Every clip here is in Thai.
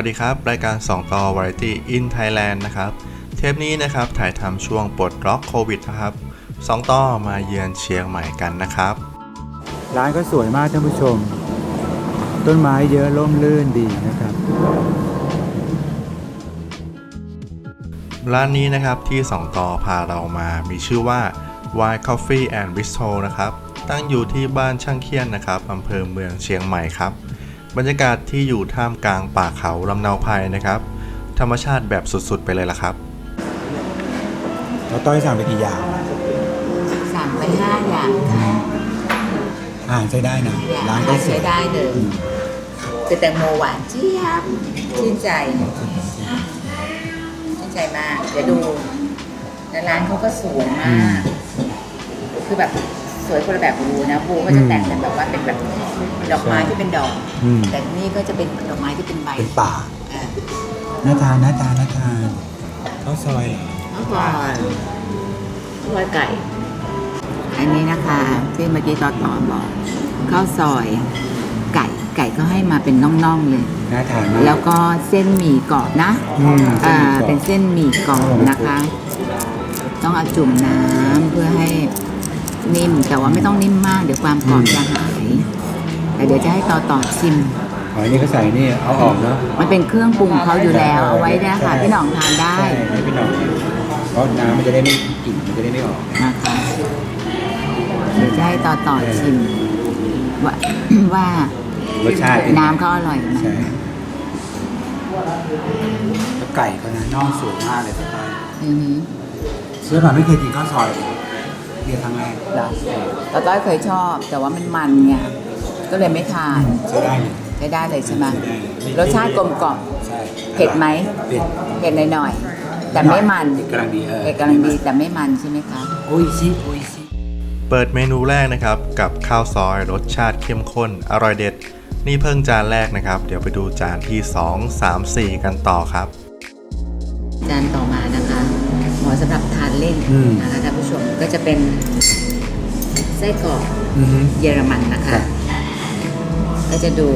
สวัสดีครับ รายการ 2 ต่อ Variety in Thailand นะครับ เทปนี้นะครับถ่ายทำช่วงปลดล็อกโควิดนะครับ 2 ต่อมาเยือนเชียงใหม่กันนะครับ ร้านก็สวยมากท่านผู้ชม ต้นไม้เยอะร่มรื่นดีนะครับ ร้านนี้นะครับที่ 2 ต่อพาเรามา มีชื่อว่า Wild Coffee and Bistro นะครับ ตั้งอยู่ที่บ้านช่างเคียนนะครับอำเภอเมืองเชียงใหม่ครับ บรรยากาศที่อยู่ท่ามกลางป่าเขาลำเนาไพรนะครับ ธรรมชาติแบบสุดๆ ไปเลยละครับเราต้อยสั่งไปกี่อย่าง สั่งไปห้าอย่างค่ะอ่านใช้ได้นะร้านก็สวใช้ยได้เลย คือแตงโมหวานเจี๊ยบชื่นใจ ชื่นใจมาก เดี๋ยวดูแล้วร้านเขาก็สวยมาก คือแบบส วยคนละแบบบูนะบูก็จะแต่งเป็นแบบว่าเป็นแบบดอกไม้ที่เป็นดอก อืม แต่นี่ก็จะเป็นดอกไม้ที่เป็นใบเป็นป่าอ่าน่าทานน่าทานน่าทานข้าวซอยเหรอข้าวซอยข้าวซอยไก่ อันนี้นะคะที่เมื่อกี้ตอนต่อบอกข้าวซอยไก่ไก่ก็ให้มาเป็นน่องๆเลยน่าทานมากแล้วก็เส้นหมี่กรอบนะ อืมอ่าส้นหมี่กรอบเป็นเส้นหมี่กรอบนะคะ ต้องเอาจุ่มน้ำเพื่อให้ นิ่มแต่ว่าไม่ต้องนิ่มมาก เดี๋ยวความกรอบจะหาย แต่เดี๋ยวจะให้ต่อต่อชิมหอยนี่เขาใส่นี่เอาออกแล้วมันเป็นเครื่องปรุงเขาอยู่แล้วเอาไว้นะใช่คะพี่หน่องทานได้ใช่ให้พี่หน่องเพราะน้ำมันจะได้ไม่กลิ่นมันจะได้ไม่ออกนะคะเดี๋ยวจะให้ต่อต่อชิม ว่าว่ารสชาติเป็นไงน้ำเขาอร่อยไหมใช่แล้วไก่เขานะน่องสวยมากเลยสไตล์อือหือเชื่อป่ะไม่เคยกินข้าวซอยเลยเรียนครั้งแรกเหรอแต่ต้อยเคยชอบ แต่ว่ามันมันไงก็เลยไม่ทานใช้ได้เลยใช้ได้เลยใช่ไหมใช้ได้เลยรสชาติกลมกล่อมใช่เผ็ดไหมเผ็ดเผ็ดหน่อยๆแต่ไม่มันเผ็ดกำลังดีเออเผ็ดกำลังดีแต่ไม่มันใช่ไหมคะโอ้ยชิโอ้ยชิเปิดเมนูแรกนะครับ กับข้าวซอยรสชาติเข้มข้น อร่อยเด็ด นี่เพิ่งจานแรกนะครับ เดี๋ยวไปดูจานที่ 2 3 4 กันต่อครับ จานต่อมานะคะ เหมาะสำหรับทานเล่นนะคะท่านผู้ชมก็จะเป็นไส้กรอกอือฮึ เยอรมันนะครัคะ บ ก็จะดู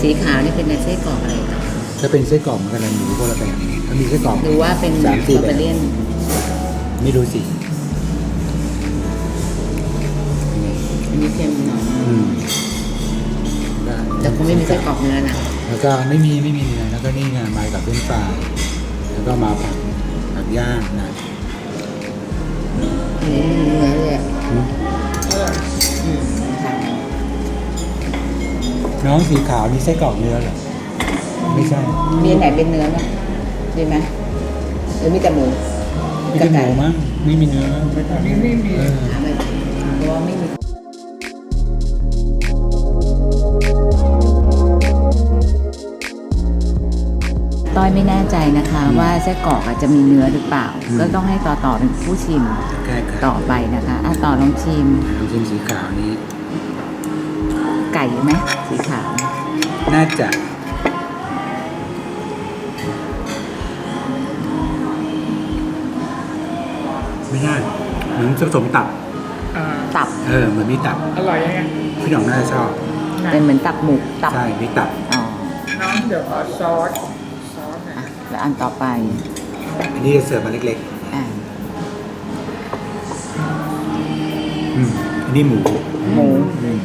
สีขาวนี่เป็นไส้กรอกอะไรคะถ้าเป็นไส้กรอกมันก็จะมีคนละแบบถ้ามีไส้กรอกหรือว่าเป็นสามสี่บาแบบเลียนไม่รู้สิอันนี้เค็มหน่อยอืมแต่คงไม่มีไส้กรอกเนื้อนะแล้วก็ไม่มีไม่มีเนื้อแล้วก็นี่ไงมากับเส้นปลายแล้วก็มาผัดผัด ย่างนะอันนี้ไม่มีเนื้อเลยอืมค่ะน้องสีขาวนี่ไส้กรอกเนื้อเหรอ ไม่ใช่มีอันไหนเป็นเนื้อไหมดีไหมหรือมีแต่หมูม่ใช่หมูมั้งไม่มีเนื้อไม่ไม่มีถามเลยเพราะว่าไม่มี อยไม่แน่ใจนะคะว่าไส้กรอกอาจจะมีเนื้อหรือเปล่า ก็ต้องให้ต่อต่อเป็นผู้ชิมใช่ครับต่อไปนะคะอะต่อลองชิม น้ำจิ้มสีขาวนี้ไก่ไหมสีขาว น่าจะไม่ใช่เหมือนผสมตับตับเออเหมือนมีตับอร่อยยังไงพี่หน่องน่าจะชอบ เป็นเหมือนตับหมูตับใช่มีตับ อ๋อน้องเดี๋ยวขอซอส ซอสหน่อย อะ แล้วอันต่อไป อันนี้จะเสิร์ฟมาเล็กอะๆอืมอันนี้หมูหมูอืม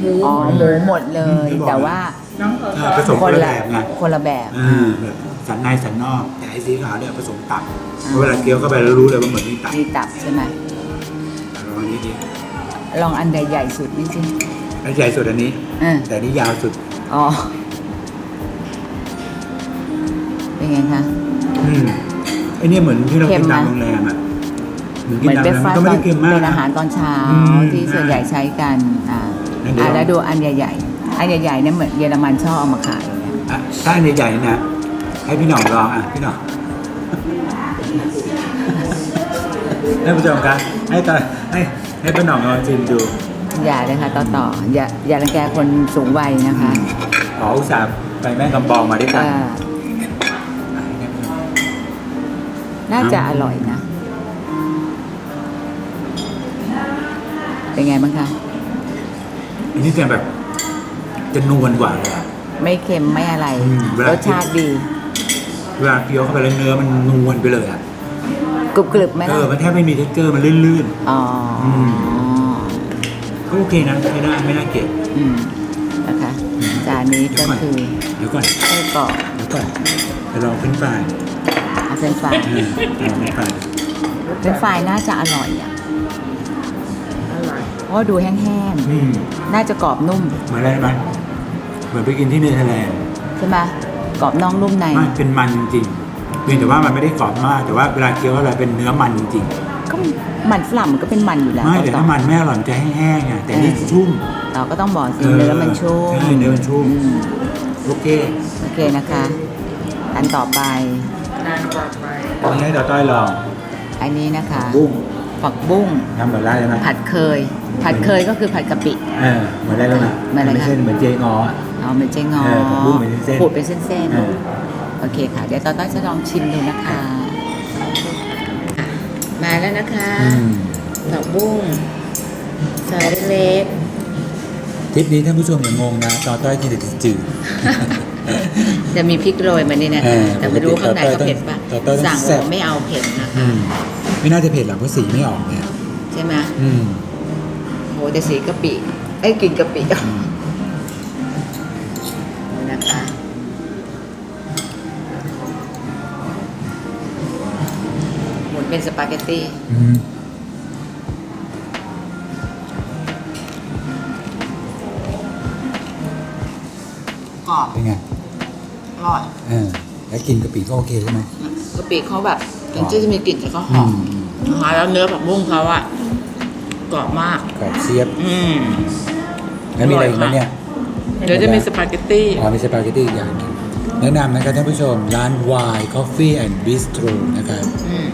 หมูอ๋อหมดหเลมูยหมดเลยอืมแต่ว่าน้องขอซอผสสมคนคนละละแบบไงคนละแบบ อ่าแบบสันในสันนอก แต่ไอ้สีขาวเนี่ยผสมตับเวลาเคี้ยวเข้าไปแล้วรู้เลยว่าเหมือนมีตับมีตับใช่ไหมลองอันนี้ดิลองอันใหญ่ๆสุดนี่สิอันใหญ่สุดอันนี้อ่าแต่อันนี้ยาวสุด อ๋อ เป็นไงคะ อืมไอ้เนี่ยเหมือนที่เราเค็กิมนไหมตามโรงแรมอะเหมือนเหกินมือนตามเบรโรงคแรมฟาสมันก็ไม่ได้เค็มมากเป็นอาหารตอนเช้าอืมที่ส่วนใหญ่ใช้กันอ่านั่นเดี๋ยวอ่าแล้วดูอันใหญ่ๆ อันใหญ่ๆเนี่ยเหมือนเยอรมันชอบเอามาขายเนี่ยอะถ้าอันใหญ่ๆเนี่ยให้พี่หน่องลองอะพี่หน่องท่านผู้ชมครับให้ตอนให้ให้พี่หน่องลองชิมดูอย่าเลยค่ะต่อต่ออย่าอย่ารังแกคนสูงวัยนะคะขออุตส่าห์ไปแม่กำปองมาด้วยกัน น่าจะอร่อยนะ เป็นไงบ้างคะ อันนี้จะแบบ จะนวลกว่าเลยอะไม่เค็มไม่อะไร อืมเวลารสชาติดี เวลาเคี้ยวเข้าไปแล้วเนื้อมันนวลไปเลยอะกรุบกรึบไหมเอล่ะ อมันแทบไม่มีเท็กเจอร์มันลื่น อ๋ออม ๆก็โอเคนะไม่น่าไม่น่าเกลียดอืมนะคะ จานนี้ก็คือเดี๋ยวก่อนไส้กรอกเดี๋ยวก่อนไปลองเฟรน ช์ฟรายเอาเส้นฟรายเออลองเฟรนช์ฟรายเป็นฟรายน่าจะอร่อยอะอร่อยเพราะว่าดูแห้งอืมๆ น่าจะกรอบนุ่ม เหมือนอะไรไหมเหมือนไปกินที่เนเธอร์แลนด์ใช่ไหมกรอบนอกนุ่มใน มันเป็นมันจริงๆเพียงแต่ว่ามันไม่ได้กรอบมาก แต่ว่าเวลาเคี้ยวอะไรเป็นเนื้อมันจริงก็มันฝรั่งมันก็เป็นมันอยู่ๆแล้วไม่แต่ถ้ามันไม่อร่อยมันจะแห้งๆอะแต่นี่ชุ่มเราก็ต้องบอกสิเนื้อมันชุ่มใช่เนื้อมันชุ่มอืมโอเค โอเคนะคะ อันต่อไป นานกว่าไปตอนนี้ต่อต้อยลองอันนี้นะคะบุ้งผักบุ้งทำเหมือนไรใช่ไหมผัดเคย ผัดเคยก็คือผัดกะปิเออเหมือนไรแล้วนะเหมือนอะไรคะเส้นเหมือนเจงออะเอาเป็นเจงอเออผักบุ้งเป็นเส้นๆขูดเป็นเส้นเออๆโอเคค่ะ เดี๋ยวตอนต้อยจะลองชิมดูนะคะอะมาแล้วนะคะอืมผักบุ้งซอยเล็กทริปนี้ท่านผู้ชมอย่างงงนะต่อต้อยกินแต่จืดๆ จะมีพริกโรยมานี่นะเอคะอแต่ไม่รู้ข้างในเขาเผ็ดปะต่อต้อยต้องสั่งแซ่บว่าไม่เอาเผ็ดนะๆอืมไม่น่าจะเผ็ดหรอกเพราะสีไม่ออกเนี่ยใช่ไหมอืมโหแต่สีกะปิไอ้ยกลินกะปินะคะหมุนเป็นสปาเกตตี้ แล้วกินกะปิก็โอเคใช่ไหมกะปิเขาแบบถึงจะมีกลิ่นแต่ก็หอือมมนะคะแล้วเนื้อผักบุ้งเขาอะกรอบมากกรอบเสียบ อืมแล้วมีอะไรอีกไหมเนี่ยเดี๋ยวจะมีสปาเกตตี้อ๋อมีสปาเกตตี้อีกอย่างหนึงแนะนำนะครับท่านผู้ชมร้าน Y Coffee and Bistro นะครับอืม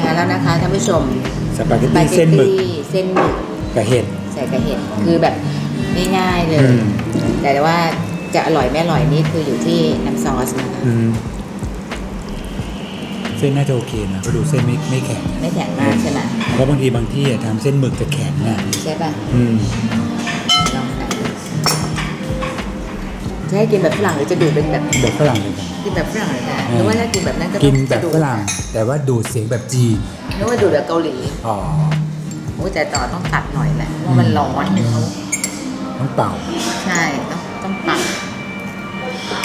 มาแล้วนะคะท่านผู้ชมสปาเกตสปาตี้เกตเส้นหมึกตี้เส้นหมึกกับเห็ดใส่กระเห็ดคือแบบง่ายๆเลยอืมแต่ว่า จะอร่อยไม่อร่อยนี่คืออยู่ที่น้ำซอสนะคะอืมเส้นน่าจะโอเคนะก็ดูเส้นไม่ไม่แข็งไม่แข็งมากใช่ไหมเพราะบางทีบางที่อะทำเส้นหมึกจะแข็งอะใช่ป่ะอืมลองใส่จะให้กินแบบฝรั่งหรือจะดูดเป็นแบบแบบฝรั่งเลยกันกินแบบฝรั่งเลยค่ะอืมนึกว่าถ้ากินแบบนั้นก็ต้องกินแบบจะดูดฝรั่ง แต่ว่าดูดเสียงแบบจีนนึกว่าดูดแบบเกาหลีอ๋อโอ้แต่ต่อต้องตัดหน่อยแหละเพราะมันร้อนเขาต้องเป่า ใช่ต้อง ต้องปัด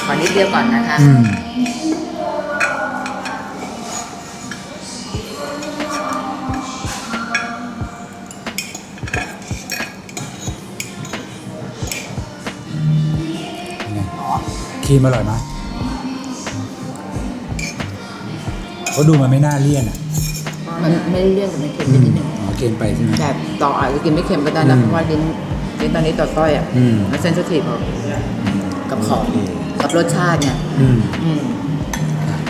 ขอนิดเดียวก่อนนะคะอืมเป็นไงครีมอร่อยไหมเขาดูมันไม่น่าเลี่ยนอะมันไม่ได้เลี่ยนแต่มันเค็มไปนิดนึงอ๋อเกณฑ์ไปใช่ไหมแต่ต่ออาจจะกินไม่เค็มก็ได้นะอืมเพราะว่าลิ้น ลิ้นตอนนี้ต่อต้อยอะอืม มันเซนซิทีฟกับของกับรสชาติเนี่ยอืม อืม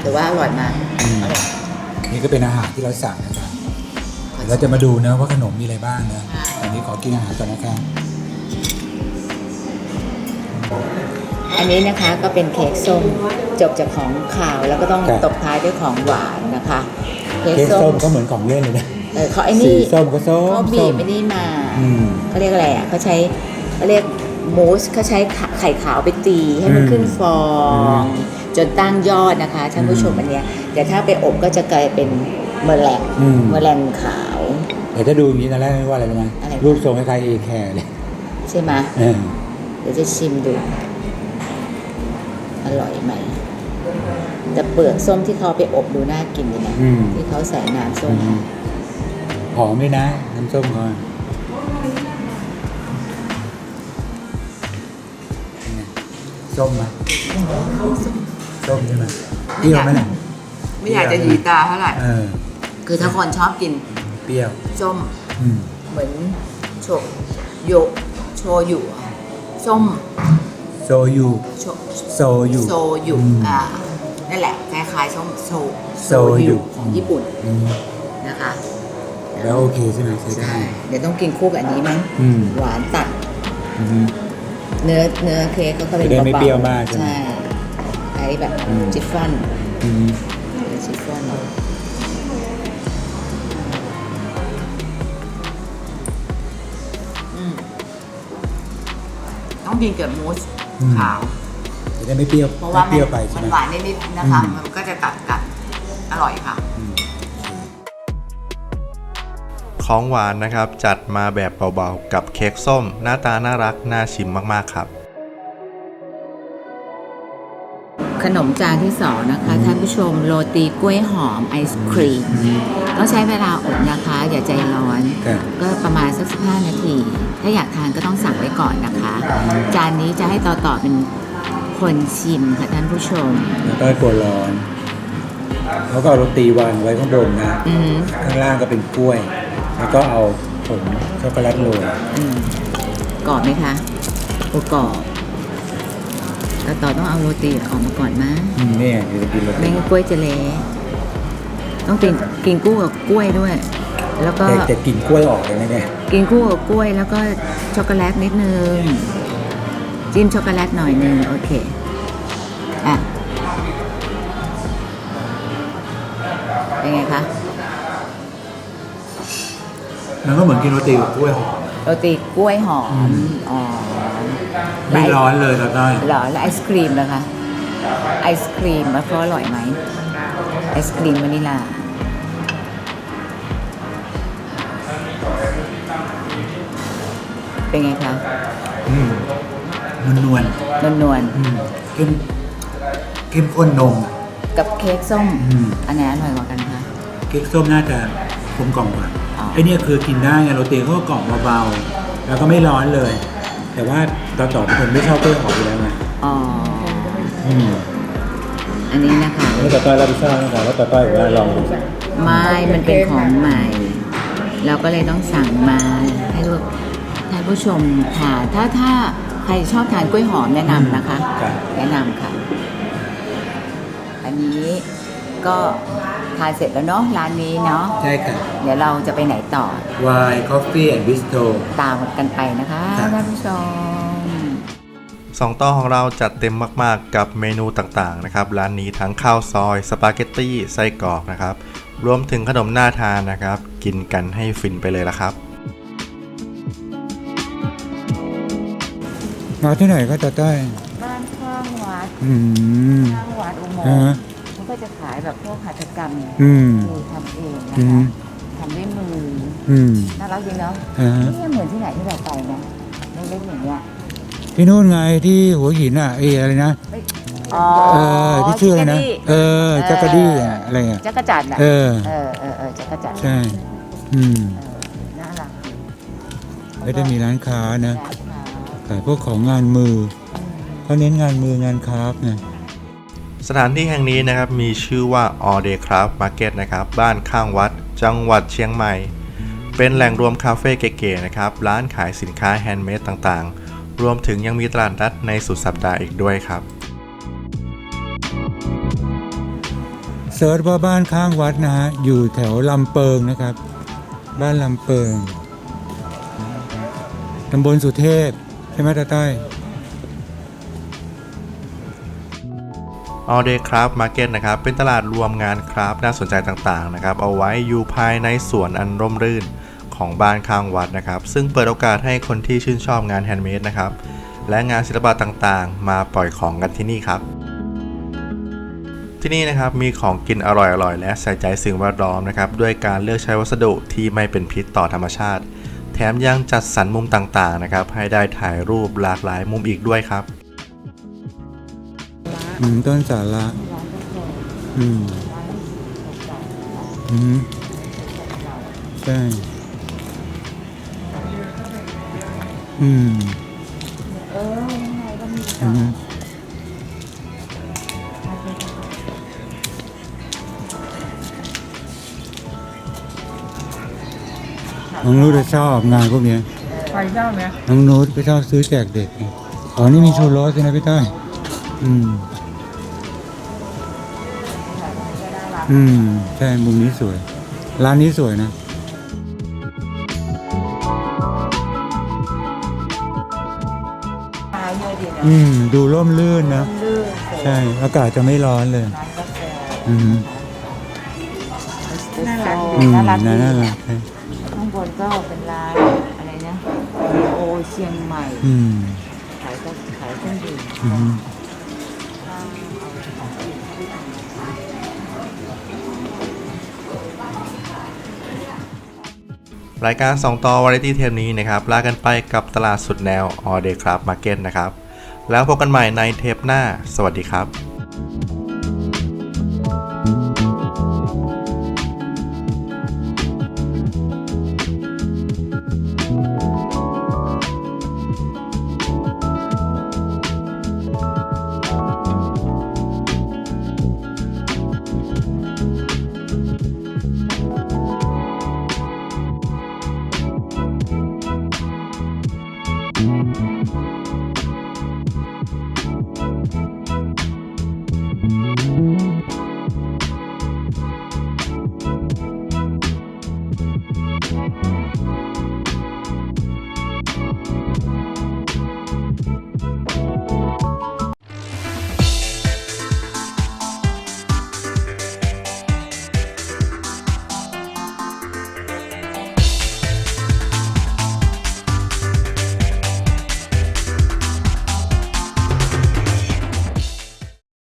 แต่ว่าอร่อยมากอืม อร่อย นี่ก็เป็นอาหารที่เราสั่งนะครับเดี๋ยวเราจะมาดูนะว่าขนมมีอะไรบ้างนะอันนี้ขอกินอาหารก่อนนะครับ อันนี้นะคะก็เป็นเค้กส้มจบจากของขาวแล้วก็ต้องครับ ตบท้ายด้วยของหวานนะคะ เค้กเค้กส้ส้มมก็เหมือนของเล่นเลยนะ เออเขาไอ้สีนี่ส้มก็ส้มเขาบีส้บมไม่ได้มาอืมเขาเรียกอะไรอะเขาใช้เขาเรียกมูสเขาใช้ไข่ขาวไปตีให้มันอืมขึ้นฟองอืมจนตั้งยอดนะคะท่านผู้ชมอืมอันเนี้ยแต่ถ้าไปอบก็จะกลายเป็นเมอแลงอืม เมอแลงขาวเดี๋ยวถ้าดูอย่างนี้ตอนแรกไม่ว่าอะไรรู้ไหมอะไร รูปทรงคล้ายๆเอแคร์เลยใช่ไหมเออเดี๋ยวจะชิมดู อร่อยไหมแต่เปลือกส้มที่เขาเอาไปอบดูน่ากินดีนะอืม ที่เขาใส่น้ำส้อืมม หอมด้วยนะ น้ำส้มเขาเป็นไงส้มไหมส้มใช่ไหมเปรี้ยวไหมล่ะไม่อยากจะหยีตาเท่าไหร่เออคือถ้าคนชอบกินเปรี้ยวส้มอืมเหมือนโชโยโชยุอะส้มโซยูโชโซยูโซยุอืมอ่านั่นแหละคล้ายๆส้มโซโซยุของญี่ปุ่นอืมนะคะ แล้วโอเคใช่ไหมใช้ได้ใช่เดี๋ยวต้องกินคู่กับอันนี้มั้งอืม หวานตัดอืมเนื้อเนื้อเค้กก็ก็เป็นจะได้ไม่บาๆเปรี้ยวมากใช่ไหมใช่ไอ้แบบอืมจิฟฟ่อนอืมจิฟฟ่อนอืมกินกับมูสอืมขาว จะได้ไม่เปรี้ยวเพราะว่าไม่เปรี้ยวไปมัใช่นไหม หวานนิดๆนะคะ อืม มันก็จะตัดกันอร่อยค่ะ ของหวานนะครับ จัดมาแบบเบาๆ กับเค้กส้ม หน้าตาน่ารัก น่าชิมมากๆครับ ขนมจานที่สองนะคะท่านผู้ชมโรตีกล้วยหอมไอศครีมต้องใช้เวลาอบนะคะ อย่าใจร้อน ครับ ก็ประมาณสักสิบห้านาที ถ้าอยากทานก็ต้องสั่งไว้ก่อนนะคะ จานนี้จะให้ต่อต่อเป็นคนชิมค่ะท่านผู้ชม แล้วก็ตัวร้อน แล้วก็เอาโรตีวางไว้ข้างบนนะ อืม ข้างล่างก็เป็นกล้วย แล้วก็เอาผงช็อกโกแลตโรยอืมกรอบไหมคะโอ้กรอบต่อต่อต้องเอาโรตีออกมาก่อนนะอืมเนี่ยเดี๋ยวจะกินโรไม่ตีงั้นกล้วยจะเละต้องกินกินกู้กับกล้วยด้วย แล้วก็แต่แต่กลิ่นกล้วยออกเลยนะเนี่ยกินคู่กับกล้วย แล้วก็ช็อกโกแลตนิดนึงจิ้มช็อกโกแลตหน่อยนึงโอเคอะเป็นไงคะ มันก็เหมือนกินโรตีกับกล้วยหอม โรตีกล้วยหอม อ๋อไม่ร้อนเลยตอนได้เหรอแล้วไอศครีมล่ะคะ ไอศครีมมันเขาอร่อยไหม ไอศครีมวานิลา เป็นไงคะ อืมมันนวลนวลนวลๆ อืมเข้มเข้มข้นนมๆกับเค้กส้ม อืม อันไหนอร่อยกว่ากันคะ เค้กส้มน่าจะกลมกล่อมกว่าอ๋อ ไอเนี่ยคือกินได้ไงโรตีเขาก็กล่อมเบาๆแล้วก็ไม่ร้อนเลย แต่ว่าตอนต่อเป็นคนไม่ชอบกล้วยหอมอยู่แล้วไงอ๋อ อืมอันนี้นะคะ แล้วต่อต้อยรับผิดชอบนะครับแล้วต่อต้อยบอกว่าลองดูสิไม่ มันเป็นของใหม่ เราก็เลยต้องสั่งมาให้ลูกท่านผู้ชมทานถ้าถ้าใครชอบทานกล้วยหอมแนะนำนะคะ ครับแนะนำค่ะ อันนี้ก็ทานเสร็จแล้วเนาะร้านนี้เนาะใช่ค่ะเดี๋ยวเราจะไปไหนต่อ Wine Coffee and Bistro ตามกันไปนะคะครับ ท่านผู้ชม สองต่อของเราจัดเต็มมากๆกับเมนูต่างๆนะครับร้านนี้ทั้งข้าวซอยสปาเกตตี้ไส้กรอกนะครับรวมถึงขนมน่าทานนะครับ กินกันให้ฟินไปเลยละครับ มาที่ไหนก็ต่อต้อยบ้านข้างวัดอืมข้างวัดอุโมงอ่าค์ มันก็จะขายแบบพวกหัตถกรรมอืม มือทำเองนะอืคะม ทำด้วยมืออืมน่ารักจริงเนาะอ่าฮะนี่เหมือนที่ไหนที่เราไปนะเล็กๆอย่างเงี้ยที่นู่นไงที่หัวหินอะเอออะไรนะอ๋อเออที่ชื่ออะไรนะเออจักรดี้อะอะไรอะจักรจันทร์อะเออ เออเออเออจักรจันทร์ใช่ อืมเออน่ารักดีแล้วจะมีร้านค้านะ ร้านค้าขายพวกของงานมือ อืม เขาเน้นงานมืองานคราฟต์ไง สถานที่แห่งนี้นะครับมีชื่อว่า All Day Craft Market นะครับบ้านข้างวัด จังหวัดเชียงใหม่ เป็นแหล่งรวมคาเฟ่เก๋ๆนะครับร้านขายสินค้าแฮนด์เมดต่างๆ รวมถึงยังมีตลาดนัดในสุดสัปดาห์อีกด้วยครับเซิร์ชว่าบ้านข้างวัดนะฮะอยู่แถวลำเปิงนะครับ บ้านลำเปิงตำบลสุเทพใช่ไหมตาต้อย All Day Craft Market นะครับเป็นตลาดรวมงานคราฟน่าสนใจต่างๆนะครับเอาไว้อยู่ภายในสวนอันร่มรื่นของบ้านข้างวัดนะครับ ซึ่งเปิดโอกาสให้คนที่ชื่นชอบงานแฮนด์เมดนะครับและงานศิลปะต่างๆ มาปล่อยของกันที่นี่ครับ ที่นี่นะครับมีของกินอร่อยๆ และใส่ใจสิ่งแวดล้อมนะครับด้วยการเลือกใช้วัสดุที่ไม่เป็นพิษต่อธรรมชาติ แถมยังจัดสรรมุมต่างๆนะครับให้ได้ถ่ายรูปหลากหลายมุมอีกด้วยครับ อืมต้นสาระอืมอืมใช่อืมเออยังไงก็มีอืมน้องนุชจะชอบงานพวกเนี้ยไปเจ้าเนี่ยน้องนุชก็ชอบซื้อแจกเด็กไงอ๋อนี่มีชูโรสด้วยนะพี่ต้อยอืม อืม ใช่มุมนี้สวย ร้านนี้สวยนะขายเยอะดีนะอืม ดูร่มรื่นนะ ลื่นใช่ อากาศจะไม่ร้อนเลย ร้านกาแฟอืมน่ารักอืมน่ารักน่าดีน่ารักใช่ข้างบนก็เป็นร้านอะไรนะโอเชียงใหม่ อืม ขายกาแฟเครื่องดื่มอืม รายการสองต่อวาไรตี้เทปนี้นะครับลากันไปกับตลาดสุดแนว All Day Club Market นะครับ แล้วพบกันใหม่ในเทปหน้า สวัสดีครับ